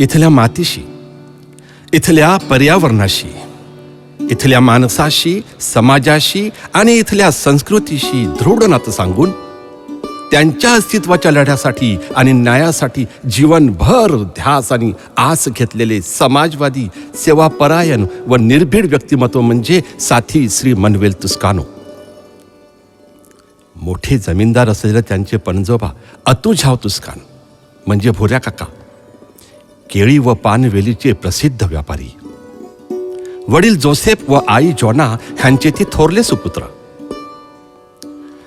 इथल्या मातीशी इथल्या पर्यावरणाशी इथल्या माणसाशी समाजाशी आणि इथल्या संस्कृतीशी दृढ नातं सांगून त्यांच्या अस्तित्वाच्या लढ्यासाठी आणि न्यायासाठी जीवनभर ध्यास आणि आस घेतलेले समाजवादी सेवापरायण व निर्भीड व्यक्तिमत्व म्हणजे साथी श्री मनवेल तुस्कानो. मोठे जमीनदार असलेले त्यांचे पणजोबा अतुझाव तुस्कान म्हणजे भोऱ्या काका. केळी व पानवेलीचे प्रसिद्ध व्यापारी. वडील जोसेफ व आई जॉना ह्यांचे ते थोरले सुपुत्र.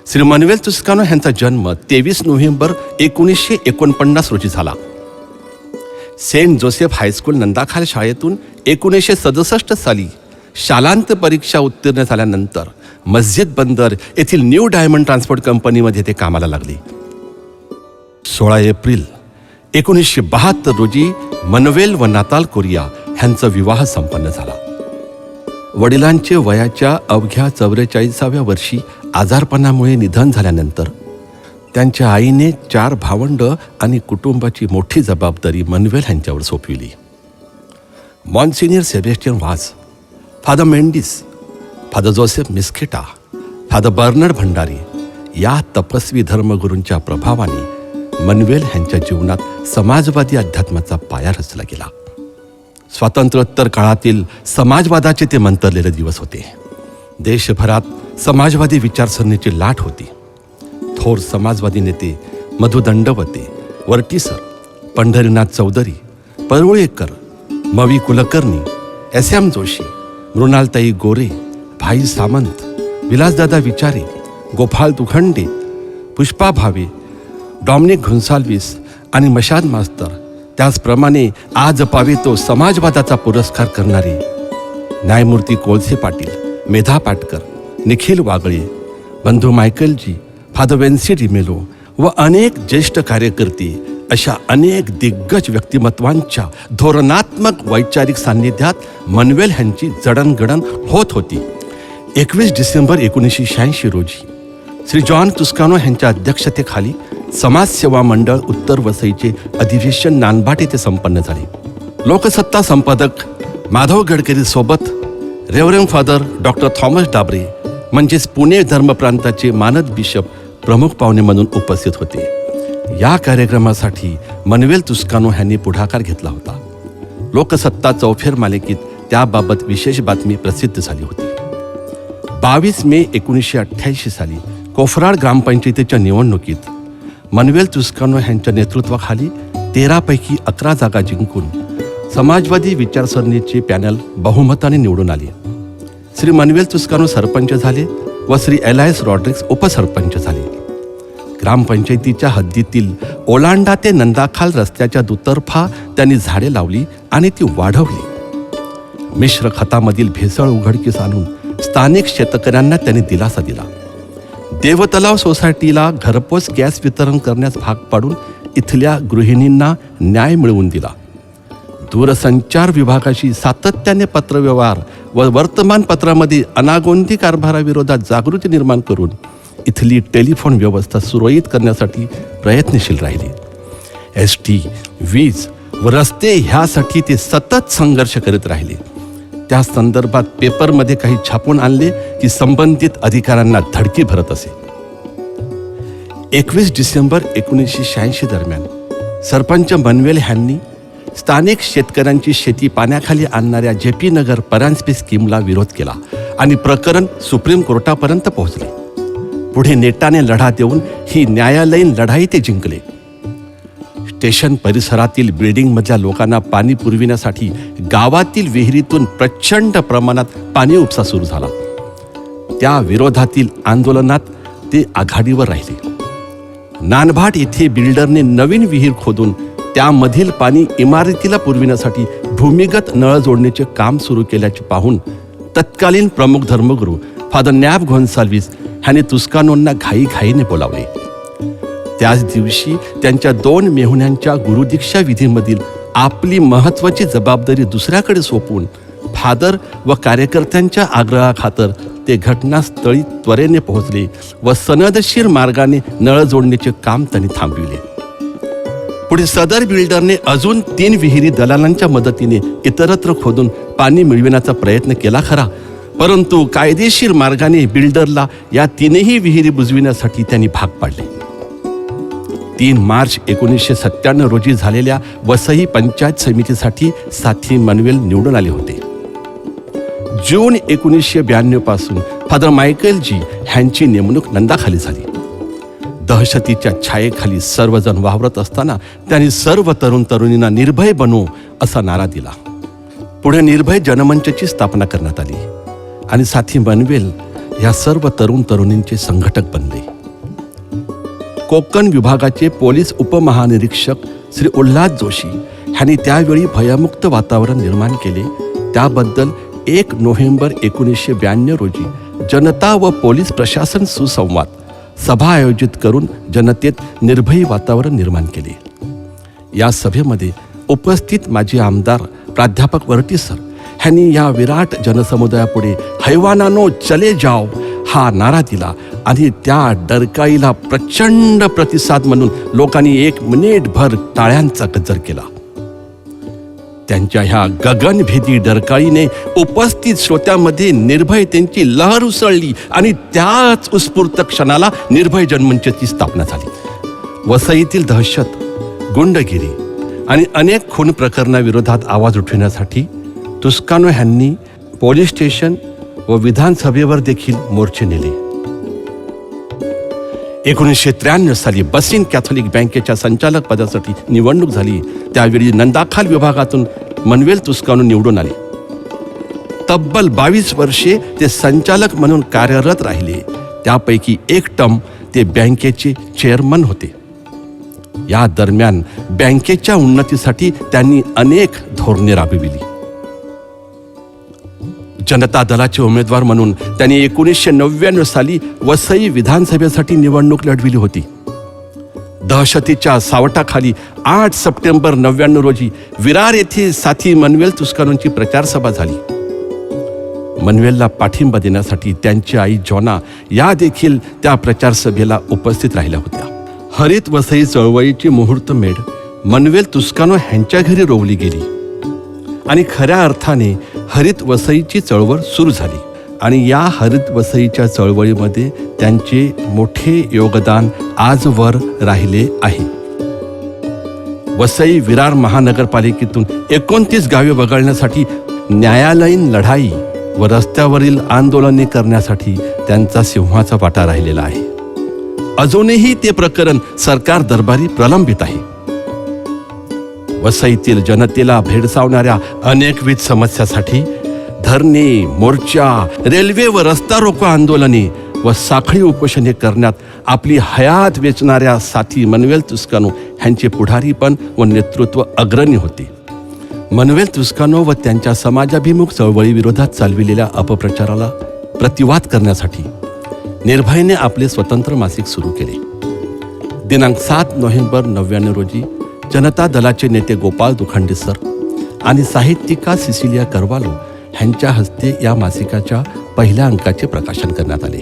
श्री मनवेल तुस्कानो ह्यांचा जन्म तेवीस नोव्हेंबर एकोणीसशे एकोणपन्नास रोजी झाला. सेंट जोसेफ हायस्कूल नंदाखाल शाळेतून एकोणीसशे सदुसष्ट साली शालांत परीक्षा उत्तीर्ण झाल्यानंतर मस्जिद बंदर येथील न्यू डायमंड ट्रान्सपोर्ट कंपनीमध्ये ते कामाला लागले. सोळा एप्रिल एकोणीसशे बहात्तर रोजी मनवेल व नाताल कोरिया ह्यांचा विवाह संपन्न झाला. वडिलांचे वयाच्या अवघ्या चौवेचाळीसाव्या वर्षी आजारपणामुळे निधन झाल्यानंतर त्यांच्या आईने चार भावंड आणि कुटुंबाची मोठी जबाबदारी मनवेल ह्यांच्यावर सोपविली. Monsignor Sebastian Vaz Father Mendis Father Joseph Misquitta Father Bernard Bhandari या तपस्वी धर्मगुरूंच्या प्रभावाने मनवेल ह्यांच्या जीवनात समाजवादी अध्यात्माचा पाया रचला गेला. स्वातंत्र्योत्तर काळातील समाजवादाचे ते मंतरलेले दिवस होते. देशभरात समाजवादी विचारसरणीची लाट होती. थोर समाजवादी नेते मधु दंडवते वर्टीसर पंढरीनाथ चौधरी परुळेकर मवी Kulkarni S M Joshi Mrinaltai Gore Bhai Samant विलासदादा Vichare Gopal Dukhande Pushpa Bhave Dominic Gonsalves आणि मशाद मास्तर त्याचप्रमाणे आज पावे तो समाजवादाचा पुरस्कार करणारे न्यायमूर्ती कोळसे पाटील मेधा पाटकर निखिल वागळे बंधू मायकलजी फादर वेन्सी डिमेलो व अनेक ज्येष्ठ कार्यकर्ते अशा अनेक दिग्गज व्यक्तिमत्वांच्या धोरणात्मक वैचारिक सान्निध्यात मनवेल ह्यांची जडणघडण होत होती. एकवीस डिसेंबर एकोणीसशे शहाऐंशी रोजी श्री जॉन तुस्कानो यांच्या अध्यक्षतेखाली समाजसेवा मंडळ उत्तर वसईचे अधिवेशन नानभाट येथे संपन्न झाले. लोकसत्ता संपादक माधव गडकरी सोबत reverend father doctor Thomas Dabre म्हणजेच पुणे धर्मप्रांताचे मानद बिशप प्रमुख पाहुणे म्हणून उपस्थित होते. या कार्यक्रमासाठी मनवेल तुस्कानो यांनी पुढाकार घेतला होता. लोकसत्ता चौफेर मालिकेत त्याबाबत विशेष बातमी प्रसिद्ध झाली होती. बावीस मे एकोणीसशे अठ्ठ्याऐंशी साली कोफराड ग्रामपंचायतीच्या निवडणुकीत मनवेल तुस्कानो यांच्या नेतृत्वाखाली तेरापैकी अकरा जागा जिंकून समाजवादी विचारसरणीचे पॅनल बहुमताने निवडून आले. श्री मनवेल तुस्कानो सरपंच झाले व श्री एलायस रॉड्रिक्स उपसरपंच झाले. ग्रामपंचायतीच्या हद्दीतील ओलांडा ते नंदाखाल रस्त्याच्या दुतर्फा त्यांनी झाडे लावली आणि ती वाढवली. मिश्र खतामधील भेसळ उघडकीस आणून स्थानिक शेतकऱ्यांना त्यांनी दिलासा दिला. देवतलाव सोसायटीला घरपोच गॅस वितरण करण्यास भाग पाडून इथल्या गृहिणींना न्याय मिळवून दिला. दूरसंचार विभागाशी सातत्याने पत्रव्यवहार व वर्तमानपत्रामध्ये अनागोंदी कारभाराविरोधात जागृती निर्माण करून इथली टेलिफोन व्यवस्था सुरळीत करण्यासाठी प्रयत्नशील राहिली. एस टी वीज व रस्ते ह्यासाठी ते सतत संघर्ष करीत राहिले. त्या संदर्भात पेपरमध्ये काही छापून आणले की संबंधित अधिकाऱ्यांना धडकी भरत असे. एकवीस डिसेंबर एकोणीसशे शहाऐंशी दरम्यान सरपंच मनवेल ह्यांनी स्थानिक शेतकऱ्यांची शेती पाण्याखाली आणणाऱ्या जे पी नगर परांजपे स्कीमला विरोध केला आणि प्रकरण सुप्रीम कोर्टापर्यंत पोहोचले. पुढे नेटाने लढा देऊन ही न्यायालयीन लढाई ते जिंकले. स्टेशन परिसरातील बिल्डिंगमधल्या लोकांना पाणी पुरविण्यासाठी गावातील विहिरीतून प्रचंड प्रमाणात पाणी उपसा सुरू झाला. त्या विरोधातील आंदोलनात ते आघाडीवर राहिले. नानभाट येथे बिल्डरने नवीन विहीर खोदून त्यामधील पाणी इमारतीला पुरविण्यासाठी भूमिगत नळ जोडण्याचे काम सुरू केल्याचे पाहून तत्कालीन प्रमुख धर्मगुरू फादर नॅब घोन्साल्विस ह्याने तुस्कानोंना घाईघाईने बोलावले. त्याच दिवशी त्यांच्या दोन मेहुण्यांच्या गुरुदीक्षा विधीमधील आपली महत्वाची जबाबदारी दुसऱ्याकडे सोपून फादर व कार्यकर्त्यांच्या आग्रहाखातर ते घटनास्थळी त्वरेने पोहोचले व सनदशीर मार्गाने नळ जोडण्याचे काम त्यांनी थांबविले. पुढे सदर बिल्डरने अजून तीन विहिरी दलालांच्या मदतीने इतरत्र खोदून पाणी मिळविण्याचा प्रयत्न केला खरा परंतु कायदेशीर मार्गाने बिल्डरला या तीनही विहिरी बुजविण्यासाठी त्यांनी भाग पाडले. तीन मार्च एकोणीसशे सत्त्याण्णव रोजी झालेल्या वसई पंचायत समितीसाठी साथी मनवेल निवडून आले होते. जून एकोणीसशे ब्याण्णवपासून फादर मायकेलजी ह्यांची नेमणूक नंदाखाली झाली. दहशतीच्या छायेखाली सर्वजण वावरत असताना त्यांनी सर्व तरुण तरुणींना निर्भय बनवू असा नारा दिला. पुढे निर्भय जनमंचची स्थापना करण्यात आली आणि साथी मनवेल या सर्व तरुण तरुणींचे संघटक बनले. कोकण विभागाचे पोलीस उपमहानिरीक्षक श्री उल्हास जोशी ह्यांनी त्यावेळी भयमुक्त वातावरण निर्माण केले. त्याबद्दल एक नोव्हेंबर एकोणीसशे ब्याण्णव रोजी जनता व पोलीस प्रशासन सुसंवाद सभा आयोजित करून जनतेत निर्भयी वातावरण निर्माण केले. या सभेमध्ये उपस्थित माजी आमदार प्राध्यापक वरटीसर ह्यांनी या विराट जनसमुदायापुढे हैवानानो चले जाओ हा नारा दिला आणि त्या डरकाईला प्रचंड प्रतिसाद म्हणून लोकांनी एक मिनिटभर टाळ्यांचा गजर केला. त्यांच्या ह्या गगनभेदी डरकाळीने उपस्थित श्रोत्यामध्ये निर्भयतेची लहर उसळली आणि त्याच उत्स्फूर्त क्षणाला निर्भय जनमंचची स्थापना झाली. वसईतील दहशत गुंडगिरी आणि अनेक खून प्रकरणाविरोधात आवाज उठविण्यासाठी तुस्कानो ह्यांनी पोलीस स्टेशन व विधानसभेवर देखील मोर्चे नेले. एकोणीसशे त्र्याण्णव साली बसिन कॅथोलिक बँकेच्या संचालक पदासाठी निवडणूक झाली. त्यावेळी नंदाखाल विभागातून मनवेल तुस्कानू निवडून आले. तब्बल बावीस वर्षे ते संचालक म्हणून कार्यरत राहिले. त्यापैकी एक टर्म ते बँकेचे चेअरमन होते. या दरम्यान बँकेच्या उन्नतीसाठी त्यांनी अनेक धोरणे राबविली. जनता दलाचे उमेदवार म्हणून त्यांनी एकोणीसशे नव्याण्णव साली वसई विधानसभेसाठी निवडणूक लढविली होती. दहशतीच्या सावटाखाली आठ सप्टेंबर नव्याण्णव रोजी विरार येथे साथी मनवेल तुस्कानोंची प्रचारसभा झाली. मनवेलला पाठिंबा देण्यासाठी त्यांची आई जॉना या देखील त्या प्रचारसभेला उपस्थित राहिल्या होत्या. हरित वसई चळवळीची मुहूर्तमेढ मनवेल तुस्कानो ह्यांच्या घरी रोवली गेली. आणि खऱ्या अर्थाने हरित वसईची चळवळ सुरू झाली आणि या हरित वसईच्या चळवळीमध्ये त्यांचे मोठे योगदान आजवर राहिले आहे. वसई विरार महानगरपालिकेतून एकोणतीस गावे वगळण्यासाठी न्यायालयीन लढाई व रस्त्यावरील आंदोलने करण्यासाठी त्यांचा सिंहाचा वाटा राहिलेला आहे. अजूनही ते प्रकरण सरकार दरबारी प्रलंबित आहे. वसईतील जनतेला भेडसावणाऱ्या अनेकविध समस्यासाठी धरणे मोर्चा रेल्वे व रस्ता रोको आंदोलने व साखळी उपोषणे करण्यात आपली हयात वेचणाऱ्या साथी मनवेल तुस्कानो ह्यांचे पुढारीपण व नेतृत्व अग्रणी होते. मनवेल तुस्कानो व त्यांच्या समाजाभिमुख चळवळीविरोधात चालविलेल्या अपप्रचाराला प्रतिवाद करण्यासाठी निर्भयने आपले स्वतंत्र मासिक सुरू केले. दिनांक सात नोव्हेंबर नव्याण्णव रोजी जनता दलाचे नेते गोपाळ दुखंडे सर आणि साहित्यिका सिसिलिया करवालो ह्यांच्या हस्ते या मासिकाच्या पहिल्या अंकाचे प्रकाशन करण्यात आले.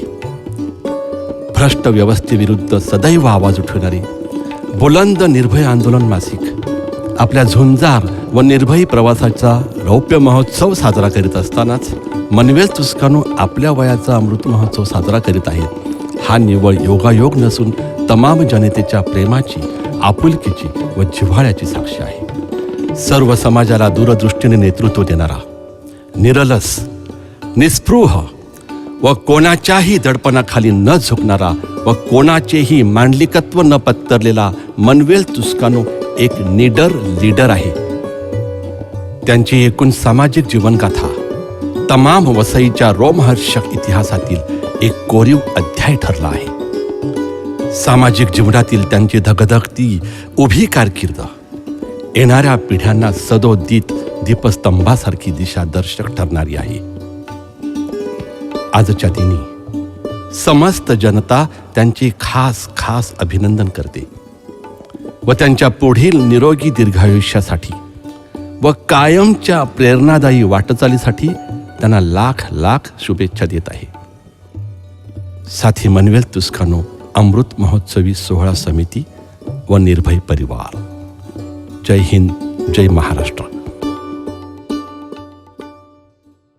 भ्रष्ट व्यवस्थेविरुद्ध सदैव आवाज उठवणारे बुलंद निर्भय आंदोलन मासिक आपल्या झुंजार व निर्भयी प्रवासाचा रौप्य महोत्सव साजरा करीत असतानाच मनवेल तुस्कानो आपल्या वयाचा अमृत महोत्सव साजरा करीत आहेत. हा निव्वळ योगायोग नसून तमाम जनतेच्या प्रेमाची आपुलकीची व जिव्हाळ्याची साक्षी आहे. सर्व समाजाला दूरदृष्टीने नेतृत्व देणारा निरलस निस्पृह व कोणाच्याही दडपणाखाली न झुकणारा व कोणाचेही मांडलिकत्व न पत्तरलेला मनवेल तुस्कानो एक निडर लीडर आहे. त्यांची एकूण सामाजिक जीवनगाथा तमाम वसईच्या रोमहर्षक इतिहासातील एक कोरीव अध्याय ठरला आहे. सामाजिक जीवनातील त्यांची धगधगती उभी कारकीर्द. येणाऱ्या पिढ्यांना सदोदित दीपस्तंभासारखी दिशा दर्शक ठरणारी आहे. आजच्या दिनी समस्त जनता त्यांचे खास खास अभिनंदन करते व त्यांच्या पुढील निरोगी दीर्घायुष्यासाठी व कायमच्या प्रेरणादायी वाटचालीसाठी त्यांना लाख लाख शुभेच्छा देत आहे. साथी मनवेल तुस्कानो अमृत महोत्सवी सोहळा समिती व निर्भय परिवार. जय हिंद जय महाराष्ट्र.